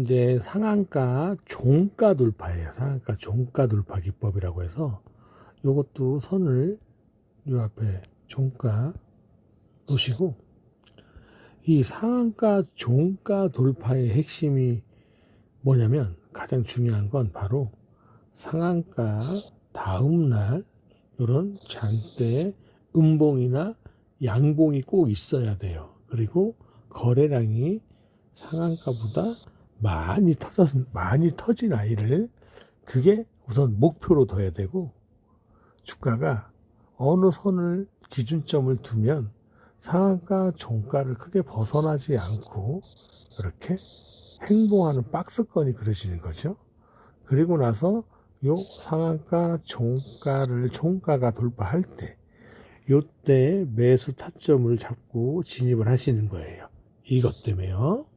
이제 상한가 종가 돌파예요. 상한가 종가 돌파 기법이라고 해서 요것도 선을 요 앞에 종가 놓으시고 이 상한가 종가 돌파의 핵심이 뭐냐면 가장 중요한 건 바로 상한가 다음 날 이런 장대 음봉이나 양봉이 꼭 있어야 돼요. 그리고 거래량이 상한가보다 많이 터져 많이 터진 아이를 그게 우선 목표로 둬야 되고 주가가 어느 선을 기준점을 두면 상한가 종가를 크게 벗어나지 않고 이렇게 행보하는 박스권이 그려지는 거죠. 그리고 나서 요 상한가 종가를 종가가 돌파할 때 요때 매수 타점을 잡고 진입을 하시는 거예요. 이것 때문에요.